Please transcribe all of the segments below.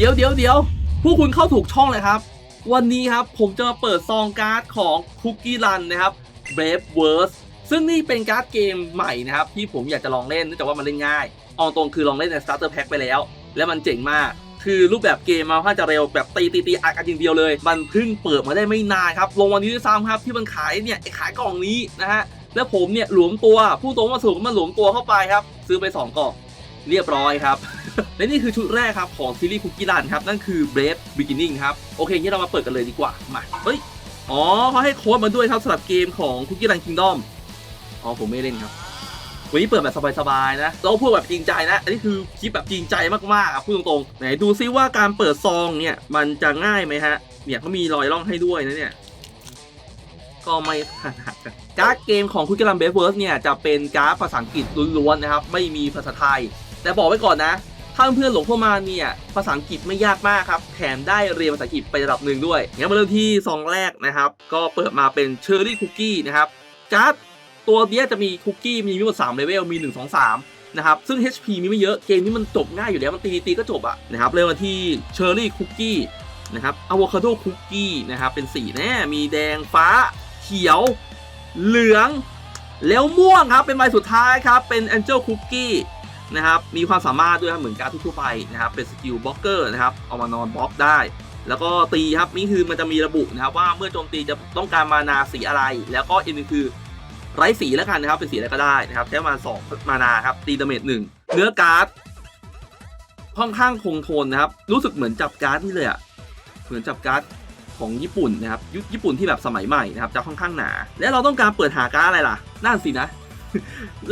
เดี๋ยวเดี๋ยวเดี๋ยวผู้คุณเข้าถูกช่องเลยครับ วันนี้ครับผมจะมาเปิดซองการ์ดของ Cookie Run นะครับ Brave Words ซึ่งนี่เป็นการ์ดเกมใหม่นะครับ ที่ผมอยากจะลองเล่นเนื่องจากว่ามันเล่นง่ายเอาตรงคือลองเล่นใน Starter Pack ไปแล้ว และมันเจ๋งมาก คือรูปแบบเกมมาค่อนข้าจะเร็วแบบตีตีตีอัดกันอย่างเดียวเลย มันเพิ่งเปิดมาได้ไม่นานครับลงวันนี้ด้วยซ้ำครับที่มันขายเนี่ยขายกล่องนี้นะฮะแล้วผมเนี่ยหลวมตัวผู้ตรงมาสูงมันหลวมตัวเข้าไปครับ ซื้อไปสองกล่องเรียบร้อยครับ และนี่คือชุดแรกครับของซีรีส์คุกกี้รันครับ นั่นคือ Brave Beginning ครับ โอเคงี้เรามาเปิดกันเลยดีกว่า มา เฮ้ย อ๋อเขาให้โค้ดมาด้วยครับสำหรับเกมของ Cookie Run Kingdom อ๋อ ผมไม่เล่นครับ วันนี้เปิดแบบสบายๆนะเราพูดแบบจริงใจนะ อันนี้คือคลิปแบบจริงใจมากๆอะพูดตรงๆ ไหนดูซิว่าการเปิดซองเนี่ยมันจะง่ายไหมฮะ เนี่ยเขามีรอยร่องให้ด้วยนะเนี่ยก็ไม่ขนาดการ์ดเกมของ Cookie Run Brave Words เนี่ยจะเป็นการ์ดภาษาอังกฤษล้วนๆนะครับ ไม่มีภาษาไทย แต่บอกไว้ก่อนนะ ถ้าเพื่อนๆหลงเข้ามาเนี่ย ภาษาอังกฤษไม่ยากมากครับ แถมได้เรียนภาษาอังกฤษไประดับหนึ่งด้วย งั้นมาเริ่มที่ซองแรกนะครับ ก็เปิดมาเป็นเชอร์รี่คุกกี้นะครับการ์ดตัวเนี้ยจะมีคุกกี้มีทั้งหมด3เลเวลมี 1 2 3 นะครับ ซึ่ง HP มีไม่เยอะ เกมนี้มันจบง่ายอยู่แล้ว มันตีตีก็จบอะนะครับ เริ่มมาที่เชอร์รี่คุกกี้นะครับอะโวคาโดคุกกี้นะครับ เป็นสีแน่ มีแดงฟ้า เขียว เหลือง แล้วม่วงครับ เป็นใบสุดท้ายครับ เป็น Angel Cookie นะครับมีความสามารถด้วยครับเหมือนการทั่วไปนะครับเป็นสกิลบล็อกเกอร์นะครับเอามานอนบล็อกได้ แล้วก็ตีครับนี่คือมันจะมีระบุนะครับว่าเมื่อโจมตีจะต้องการมานาสีอะไร แล้วก็อีกหนึงคือไร้สีแล้วกันนะครับเป็นสีอะไรก็ได้นะครับใช้มาสองมานาครับตีดาเมจหนึ่งเนื้อการ์ดค่อนข้างคงทนนะครับ รู้สึกเหมือนจับการ์ดนี่เลยอะเหมือนจับการ์ดของญี่ปุ่นนะครับยุคญี่ปุ่นที่แบบสมัยใหม่นะครับจะค่อนข้างหนา และเราต้องการเปิดหาการ์ดอะไรล่ะนั่นสินะ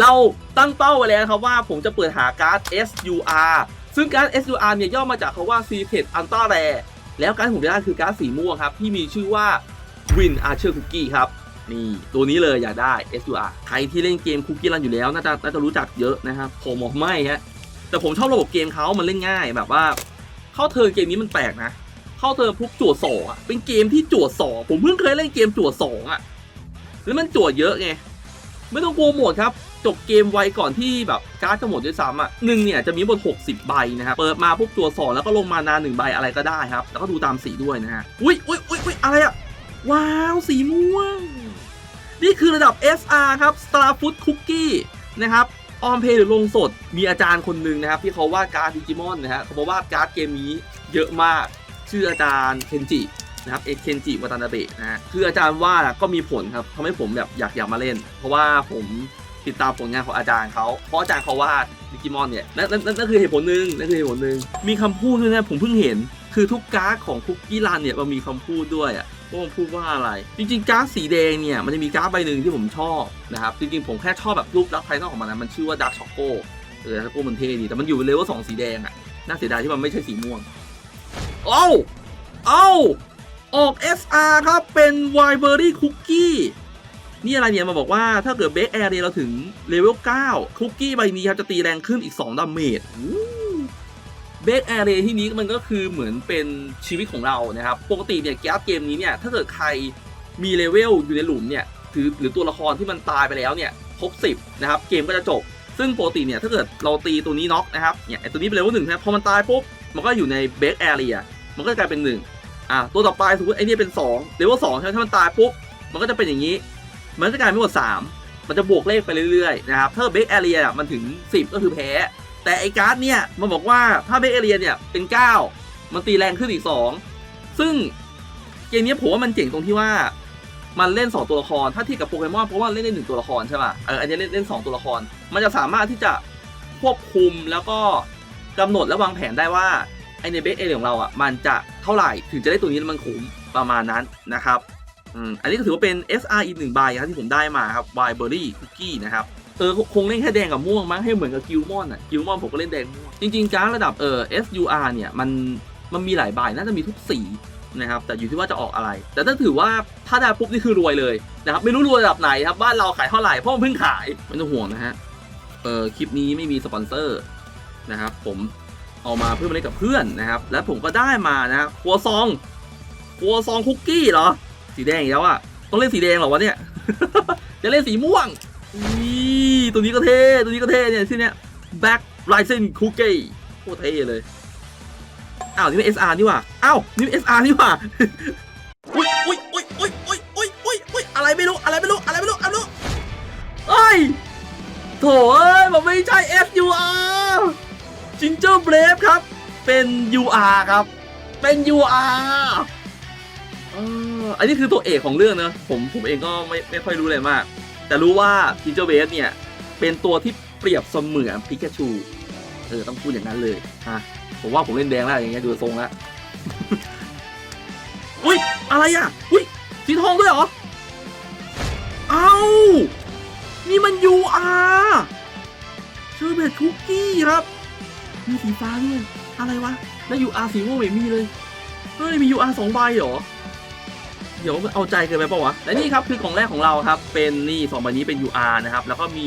เราตั้งเป้าไว้แล้วครับว่าผมจะเปิดหาการ์ด SUR ซึ่งการ์ด SUR เนี่ยย่อมาจากคาว่า Secret Ultra Rare แล้วการ์ดที่ผมจะได้คือการ์ดสีม่วงครับ ที่มีชื่อว่า Win Archer Cookie ครับนี่ตัวนี้เลยอยากได้ SUR ใครที่เล่นเกมคุกกี้รันอยู่แล้ว น่าจะน่าจะรู้จักเยอะนะครับผมบอกไม่ฮะแต่ผมชอบระบบเกมเขามันเล่นง่ายแบบว่า เข้าเทิร์นเกมนี้มันแปลกนะ เข้าเทิร์นปุ๊บจวดสองอะเป็นเกมที่จวดสองผมเพิ่งเคยเล่นเกมจวดสองอะแล้วมันจวดเยอะไง ไม่ต้องกลัวหมดครับ จบเกมไวก่อนที่แบบการ์ดจะหมดด้วยซ้ำอะหนึ่งเนี่ยจะมีบน 60 ใบนะครับ เปิดมาปุ๊บตัวสองแล้วก็ลงมานาหนึ่งใบอะไรก็ได้ครับ แล้วก็ดูตามสีด้วยนะฮะ อุ้ยอุ้ยอุ้ยอุ้ยอะไรอะ ว้าว สีม่วง นี่คือระดับ SR ครับ Star Food Cookie นะครับออมเพย์หรือลงสดมีอาจารย์คนหนึ่งนะครับ ที่เขาวาดการ์ดดิจิมอนนะฮะเขาบอกวาดการ์ดเกมนี้เยอะมาก ชื่ออาจารย์เคนจิ นะครับเอเคนจิวัตานาเบะนะฮะคืออาจารย์ว่าก็มีผลครับทำให้ผมแบบอยากอยากมาเล่น เพราะว่าผมติดตามผลงานของอาจารย์เขาเพราะอาจารย์เขาวาดดิจิมอนเนี่ยนั่นนั่นนั่นนั่นคือเหตุผลหนึ่งนั่นคือเหตุผลหนึ่งมีคำพูดด้วยนะผมเพิ่งเห็น คือทุกการ์ดของคุกกี้รันเนี่ยมันมีคำพูดด้วยอะว่ามันพูดว่าอะไร จริงๆการ์ดสีแดงเนี่ยมันจะมีการ์ดใบหนึ่งที่ผมชอบนะครับจริงๆผมแค่ชอบแบบรูปลักษณ์ภายนอกของมันนะมันชื่อว่าดาร์ช็อกโกเออช็อกโกมันเท่ดีแต่มันอยู่เลเวลสองสีแดงอะน่าเสียดายที่มันไม่ใช่สีม่วงโอ้าเอ้า ออก SR ครับ เป็น w i b e r r y Cookie นี่อะไรเนี่ยมาบอกว่าถ้าเกิดเบ k แอร์เราถึงเลเวล 9 คุกกี้ใบนี้ครับจะตีแรงขึ้นอีก 2 ดาเมจเบ k แอร์ที่นี้มันก็คือเหมือนเป็นชีวิตของเรานะครับ ปกติเนี่ยแก๊สเกมนี้เนี่ยถ้าเกิดใครมีเลเวลอยู่ในหลุมเนี่ยถือหรือตัวละครที่มันตายไปแล้วเนี่ยครบ 10 นะครับ เกมก็จะจบ ซึ่งปกติเนี่ยถ้าเกิดเราตีตัวนี้น็อกนะครับเนี่ยไอตัวนี้เป็นเลเวลหนึ่งนะครับพอมันตายปุ๊บมันก็อยู่ในเบ k แอร์ a มันก็จะกลายเป็นหนึ่ง อะตัวต่อไปสมมติไอ้นี่เป็น2เลเวลสองใช่ไหมถ้ามันตายปุ๊บมันก็จะเป็นอย่างนี้ มันจะกลายเป็นหมด3มันจะบวกเลขไปเรื่อยๆนะครับถ้าเบ k แอเรียมันถึง 10 ก็คือแพ้ แต่ไอ้การ์ดเนี่ยมันบอกว่าถ้าเบ k แอเรียเนี่ยเป็น 9 มันตีแรงขึ้นอีก 2 ซึ่งเกมนี้ผมว่ามันเจ๋งตรงที่ว่ามันเล่น 2 ตัวละคร ถ้าเทียบกับโปเกมอนเพราะว่าเล่นได้หนึ่งตัวละครใช่ป่ะเอออันนี้เล่นเล่นสองตัวละคร มันจะสามารถที่จะควบคุมแล้วก็กำหนดและวางแผนได้ว่า ไอในเบสเอของเราอะมันจะเท่าไหร่ถึงจะได้ตัวนี้มันคุ้มประมาณนั้นนะครับอืมอันนี้ก็ถือว่าเป็น SR อีกหนึ่งใบครับที่ผมได้มาครับ w i b e r r y Cookie นะครับเออคงเล่นแค่แดงกับม่วงมั้งให้เหมือนกับกิลมอนอะกิลมอนผมก็เล่นแดงม่วงจริงๆการระดับเออ SUR เนี่ยมันมันมีหลายใบน่าจะมีทุกสีนะครับแต่อยู่ที่ว่าจะออกอะไร แต่ถ้าถือว่าถ้าได้ปุ๊บนี่คือรวยเลยนะครับไม่รู้รวยระดับไหนครับบ้านเราขายเท่าไหร่เพราะมันเพิ่งขายไม่ต้องห่วงนะฮะเออคลิปนี้ไม่มีสปอนเซอร์นะครับผม เอามาเพื่อมาเล่นกับเพื่อนนะครับ และผมก็ได้มานะครัวซองครัวซองคุกกี้เหรอ สีแดงอีกแล้วอะต้องเล่นสีแดงเหรอวะเนี่ย จะเล่นสีม่วงนี่ตัวนี้ก็เท่ตัวนี้ก็เท่เนี่ยที่เนี้ย Back Rising Cookie โคตรเท่เลยอ้าวนี่เป็น SR นี่ว่าอ้าวนี่เป็น SR นี่ว่าอุ้ยอุ้ยอุ้ยอุ้ยอุ้ยอุ้ยอุ้ยอุ้ยอะไรไม่รู้อะไรไม่รู้อะไรไม่รู้อะไรไม่รู้เอ้ยโถ่เอ้ยมันไม่ใช่ SUR จิงเจอร์เบรฟครับ เป็น UR ครับ เป็น UR เอออันนี้คือตัวเอกของเรื่องนะผมผมเองก็ไม่ไม่ค่อยรู้เลยมาก แต่รู้ว่าจิงเจอร์เบรฟเนี่ย เป็นตัวที่เปรียบเสมือนพิกาชูเออต้องพูดอย่างนั้นเลยฮะผมว่าผมเล่นแดงแล้วอย่างเงี้ยดูทรงแล้วอุ้ยอะไรอะอุ้ยสีทองด้วยเหรอ เอ้า นี่มัน UR เชอร์เบตคุกกี้ครับ มีสีฟ้าด้วยอะไรวะ แล้ว UR สีม่วงไม่มีเลย เฮ้ย มี UR สองใบเหรอ เดี๋ยวเอาใจเกินไปเปล่าวะ และนี่ครับคือของแรกของเราครับ เป็นนี่สองใบนี้เป็น UR นะครับ แล้วก็มี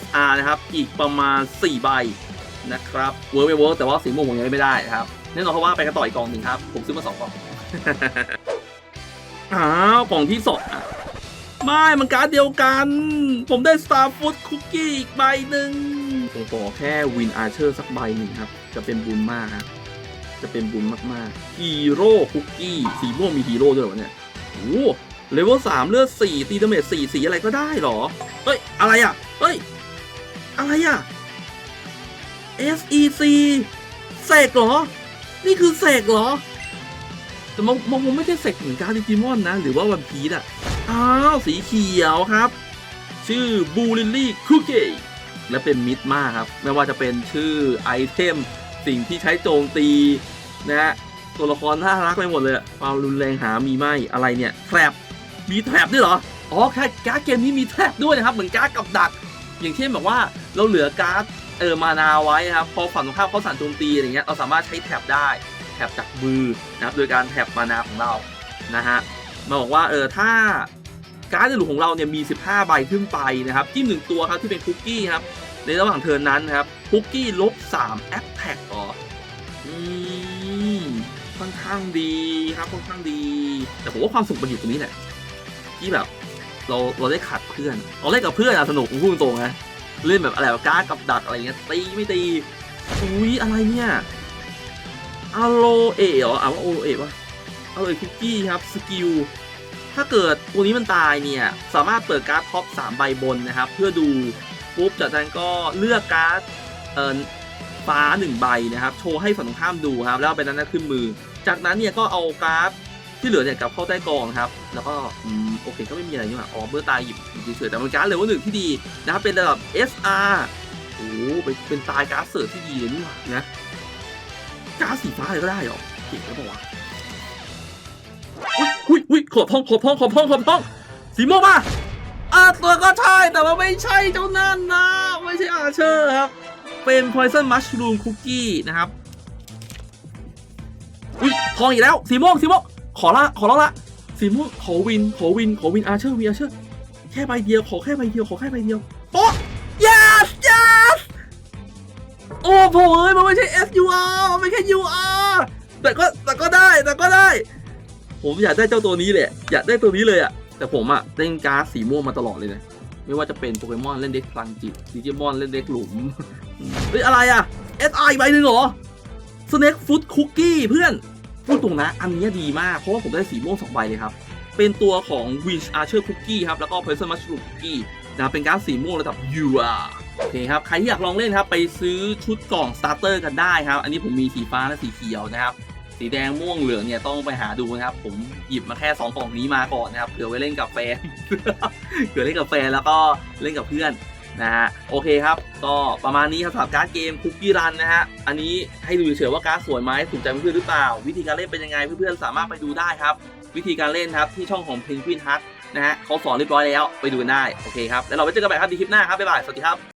SR นะครับ อีกประมาณ 4 ใบนะครับ เวิร์กไม่เวิร์กแต่ว่าสีม่วงผมยังไม่ได้ครับแน่นอนเพราะว่าไปกันต่ออีกกองหนึ่งครับ ผมซื้อมาสองกล่อง อ้าวกล่องที่สองไม่มันการ์ดเดียวกัน ผมได้ Star Food Cookie อีกใบหนึ่ง ขอแค่วินอาร์เชอร์สักใบหนึ่งครับ จะเป็นบุญมากครับจะเป็นบุญมากๆฮีโร่คุกกี้สีม่วงมีฮีโร่ด้วยเหรอเนี่ยโอ้เลเวลสามเลือดสี่ตีดาเมจสี่สีอะไรก็ได้หรอ เฮ้ย อะไรอะ เฮ้ย อะไรอะ SEC เสกเหรอ นี่คือเสกเหรอ แต่มันมันคงไม่ใช่เสกเหมือนการดดิจิมอนนะ หรือว่าวันพีดอะ อ้าว สีเขียวครับ ชื่อบูลิลลี่คุกกี้ และเป็นมิดมากครับ ไม่ว่าจะเป็นชื่อไอเทม สิ่งที่ใช้โจมตีนะฮะตัวละครน่ารักไปหมดเลยอะความรุนแรงหามีไหมอะไรเนี่ยแทรปมีแทรปด้วยเหรออ๋อแค่การ์ดเกมนี้มีแทรปด้วยนะครับ เหมือนการ์ดกับดัก อย่างเช่นแบบว่าเราเหลือการ์ดเออมานาไว้นะครับพอฝั่งตรงข้ามเขาสั่นโจมตีอะไรเงี้ยเราสามารถใช้แทบได้แทบจากมือนะครับโดยการแทบมานาของเรานะฮะมาบอกว่าเออถ้า การ์ดในหลุมของเราเนี่ยมี 15 ใบขึ้นไปนะครับจิ้มหนึ่งตัวครับที่เป็นคุกกี้ครับในระหว่างเทิร์นนั้นนะครับคุกกี้ลบ3แอปแท็กต่ออืมค่อนข้างดีครับค่อนข้างดี แต่ผมว่าความสุขมันอยู่ตรงนี้แหละที่แบบเราเราได้ขัดเพื่อนเราเล่นกับเพื่อนอะสนุกพูดตรงนะเล่นแบบอะไรแบบการ์ดกับดักอะไรเงี้ยตีไม่ตีอุ้ยอะไรเนี่ยอโลเอเหรออ่าว่าโอโลเอ๋ปะอโลเอคุกกี้ครับสกิล ถ้าเกิดตัวนี้มันตายเนี่ย สามารถเปิดการ์ดท็อป 3 ใบบนนะครับ เพื่อดูปุ๊บจากนั้นก็เลือกการ์ดเอ่อฟ้าหนึ่งใบนะครับ โชว์ให้ฝั่งตรงข้ามดูครับ แล้วไปนั้นนะขึ้นมือ จากนั้นเนี่ยก็เอาการ์ดที่เหลือเนี่ยกลับเข้าใต้กองครับ แล้วก็อืมโอเคก็ไม่มีอะไรนี่หว่าอ๋อเมื่อตายหยิบเฉยๆแต่มันการ์ดเลเวลหนึ่งที่ดีนะครับเป็นระดับ SR โอ้เป็นเป็นตายการ์ดเสิร์ฟที่ดีเลยนี่หว่านะการ์ดสีฟ้าอะไรก็ได้หรอเก่งแล้วบอกว่าวะ อุ้ยอุ้ยอุ้ยขอบท้องขอบท้องขอบท้องขอบท้อง สีม่วงป่ะอ่าตัวก็ใช่ แต่ว่าไม่ใช่เจ้านั่นนะ ไม่ใช่อาเชอร์ครับ เป็น Poison Mushroom Cookie นะครับ อุ้ยทองอีกแล้ว สีม่วงสีม่วงขอละขอร้องละ สีม่วงขอวินขอวินขอวินอาเชอร์วีอาเชอร์แค่ใบเดียวขอแค่ใบเดียวขอแค่ใบเดียวโป๊ะ yes yes โอ้โหเอ้ยมันไม่ใช่ SUR มันไม่แค่ UR แต่ก็แต่ก็ได้แต่ก็ได้ ผมอยากได้เจ้าตัวนี้แหละ อยากได้ตัวนี้เลยอะแต่ผมอะเล่นการ์ดสีม่วงมาตลอดเลยนะ ไม่ว่าจะเป็นโปเกมอนเล่นเด็กพลังจิตดิจิมอนเล่นเด็กหลุม เฮ้ยอะไรอะ SR อีกใบหนึ่งเหรอ Snake Food Cookie เพื่อน พูดตรงนะ อันนี้ดีมาก เพราะว่าผมได้สีม่วงสองใบเลยครับ เป็นตัวของ Wish Archer Cookie ครับ แล้วก็ Poison Mushroom Cookie นะเป็นการ์ดสีม่วงระดับ UR โอเคครับ ใครที่อยากลองเล่นครับ ไปซื้อชุดกล่องสตาร์เตอร์กันได้ครับ อันนี้ผมมีสีฟ้าและสีเขียวนะครับ สีแดงม่วงเหลืองเนี่ยต้องไปหาดูนะครับ ผมหยิบมาแค่2กล่องนี้มาก่อนนะครับเผื่อไว้เล่นกับแฟนเผื่อเล่นกับแฟนแล้วก็เล่นกับเพื่อนนะฮะโอเคครับ ก็ประมาณนี้ครับสำหรับการ์ดเกมคุกกี้รันนะฮะอันนี้ให้ดูเฉยๆว่าการ์ดสวยไหมถูกใจเพื่อนหรือเปล่า วิธีการเล่นเป็นยังไงเพื่อนๆสามารถไปดูได้ครับ วิธีการเล่นครับที่ช่องของ Penguin Hut นะฮะเขาสอนเรียบร้อยแล้วไปดูได้โอเคครับแล้วเราไปเจอกันใหม่ครับในคลิปหน้าครับบ๊ายบายสวัสดีครับ